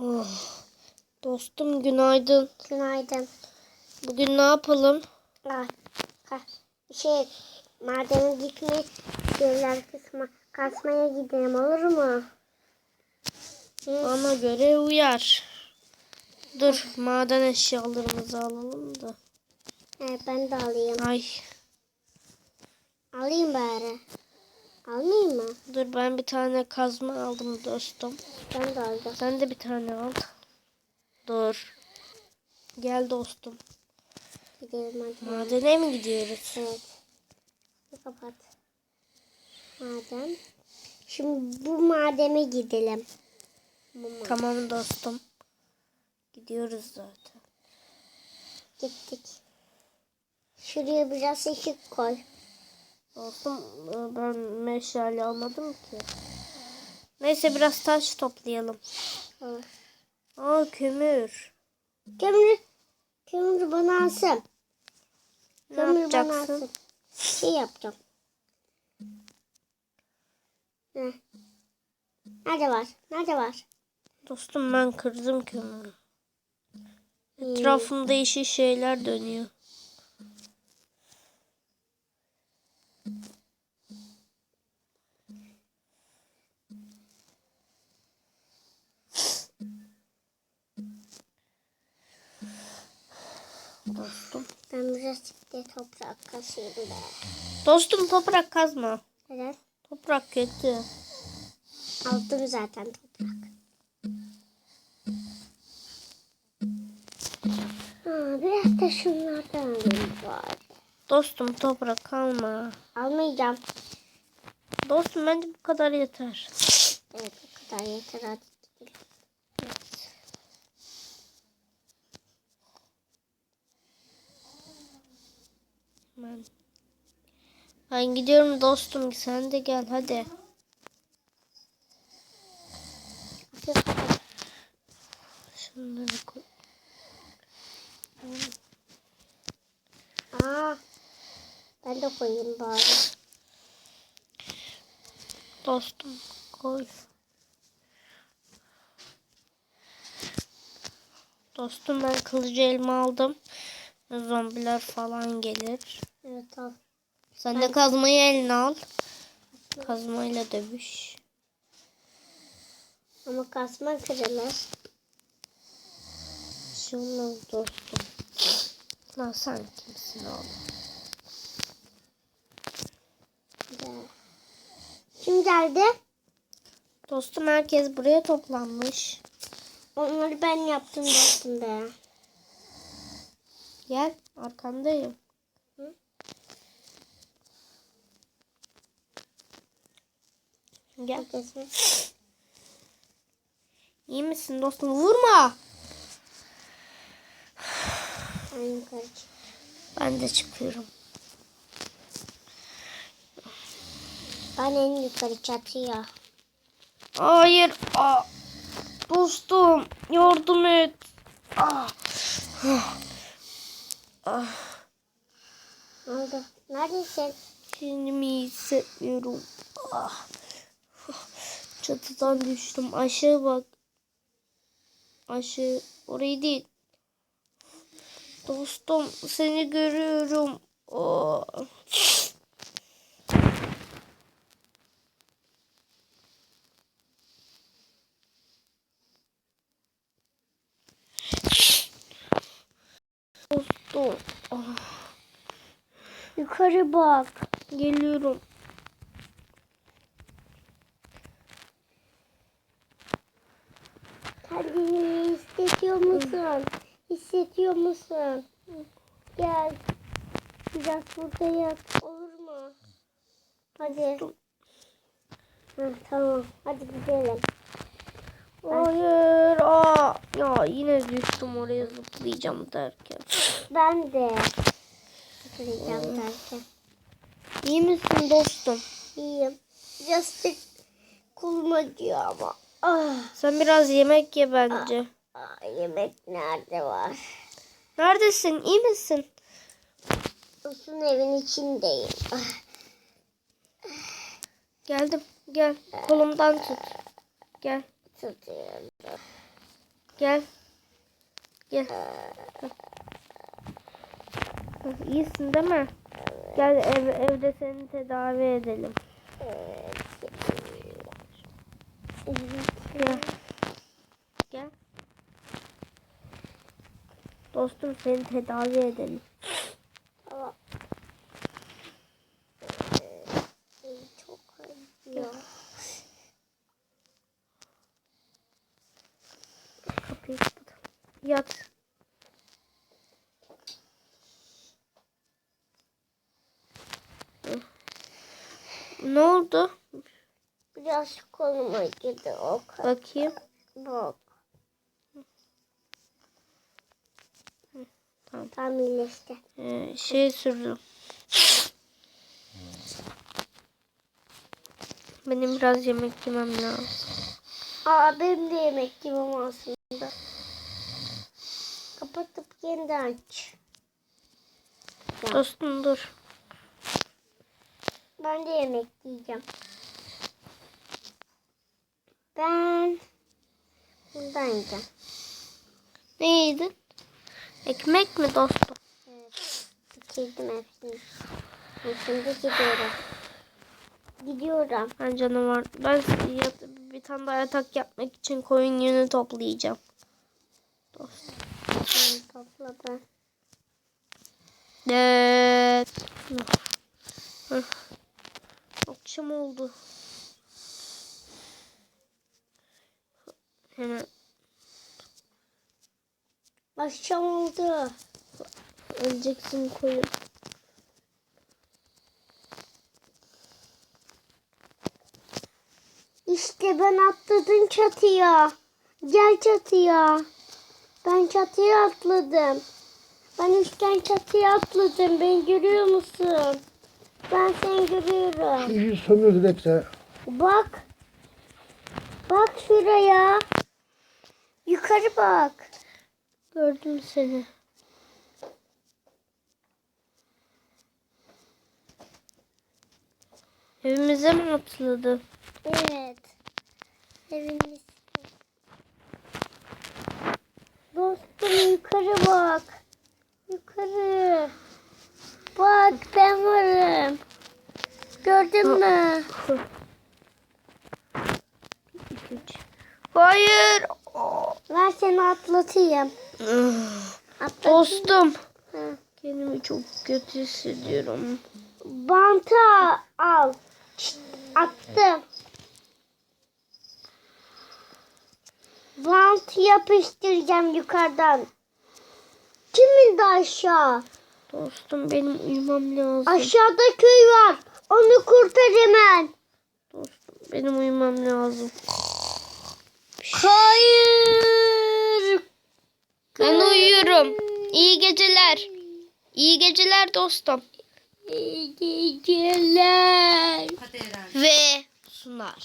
Oh. Dostum günaydın. Günaydın. Bugün ne yapalım? Ah, şey, madem gitme, şeyler kısma, kasmaya gidelim olur mu? Bana göre uyar. Dur maden eşyalarımızı alalım da. Evet, ben de alayım. Ay Alayım bari. Almayayım mı? dur ben bir tane kazma aldım dostum. Ben de alacağım. Sen de bir tane al. Dur. Gel dostum. Gidelim hadi. Madene mi gidiyoruz? Evet. Kapat. Maden. Şimdi bu mademe gidelim. Bu ma- Tamam dostum. Gidiyoruz zaten. Gittik. Şuraya biraz ışık koy. Dostum e, ben meşale almadım ki. Neyse biraz taş toplayalım. Olur. Aa kömür. Kömür, kömür bana alsın. Ne Kömür bana yapacaksın? alsın. Şey yapacağım. Heh. Nerede var? Nerede var? Dostum ben kırdım kömürü. Etrafımda yeşil şeyler dönüyor. Dostum. Ben birazcık de toprak kasıyorum be. Dostum toprak kazma. Neden? Toprak kötü. Aldım zaten toprak. Aa, biraz da şunlardan alayım bari. Dostum toprak alma. Almayacağım. Dostum bence bu kadar yeter. Evet bu kadar yeter hadi gidelim. Ben. Ben gidiyorum dostum sen de gel hadi. Şunları koy. Aa, ben de koyayım bari. Dostum koy. Dostum ben kılıcı elma aldım. Zombiler falan gelir. Evet al. Sen de kazmayı eline al. Kazmayla dövüş. Ama kasma kırılır. Şey olmaz dostum. Lan sen kimsin oğlum? Kim geldi? Dostum herkes buraya toplanmış. Onları ben yaptım dostum be. Gel arkandayım. Hı? Gel. Herkese. İyi misin dostum? Vurma. Ben de çıkıyorum. Ben en yukarı çatıya. Hayır. Aa. Dostum yardım et. Ah. Ah. Ne oldu? Neredesin? Kendimi iyi hissetmiyorum. Ah. Çatıdan düştüm. Aşağı bak. Aşağı. Orayı değil. Dostum seni görüyorum. Oh. Dostum. Ah. Yukarı bak. Geliyorum. Kendini hissediyor musun? Hissediyor musun? Gel. Biraz burada yat. Olur mu? Hadi. Hı, tamam. Hadi gidelim. Hayır. Aa. Ya yine düştüm oraya zıplayacağım derken. Ben de. Hatırlayacağım derken. İyi misin dostum? İyiyim. Biraz kolum acıyor ama. Ah, Sen biraz yemek ye bence. ah, yemek nerede var? Neredesin? İyi misin? Uzun evin içindeyim. Ah, Geldim. Gel. Kolumdan tut. Gel. tutuyorum. Gel. Gel. İyisin değil mi? Gel ev, evde seni tedavi edelim. Gel. Gel. Dostum seni tedavi edelim. Tamam. Ee, Çok acıyor. Kapıyı kapat. Yat. Ne oldu? Biraz kolum acıdı o kadar. Bakayım. Bak. Tamam. Tam iyileşti. Ee, şey sürdüm. Benim biraz yemek yemem lazım. Aa benim de yemek yemem aslında. Kapatıp yeniden aç. Dostum dur. Ben de yemek yiyeceğim. Ben bundan yiyeceğim. Ne yedin? Ekmek mi dostum? Evet. Bitirdim hepsini. Ben şimdi gidiyorum. Gidiyorum. Ben canavar. Ben bir tane daha yatak yapmak için koyun yünü toplayacağım. Dostum. Ben topladım. Evet. Akşam oldu. Hemen Akşam oldu. öleceksin koyun. İşte ben atladım çatıya. Gel çatıya. Ben çatıya atladım. Ben üstten çatıya atladım. Beni görüyor musun? Ben seni görüyorum. Şu sömürü bekle. Bak. Bak şuraya. Yukarı bak. Gördüm seni. Evimize mi atladı? Evet. Evimiz. Dostum yukarı bak. Yukarı. Bak ben varım. Gördün mü? Hayır. Ver seni atlatayım. Atlatayım. Dostum. Hı. Kendimi çok kötü hissediyorum. Bantı al. Şşt, attım. Bant yapıştıracağım yukarıdan. Kimin de aşağı? Dostum benim uyumam lazım. Aşağıda köy var. Onu kurtar hemen. Dostum benim uyumam lazım. Hayır. Ben uyuyorum. İyi geceler. İyi geceler dostum. İyi geceler. Ve sunar.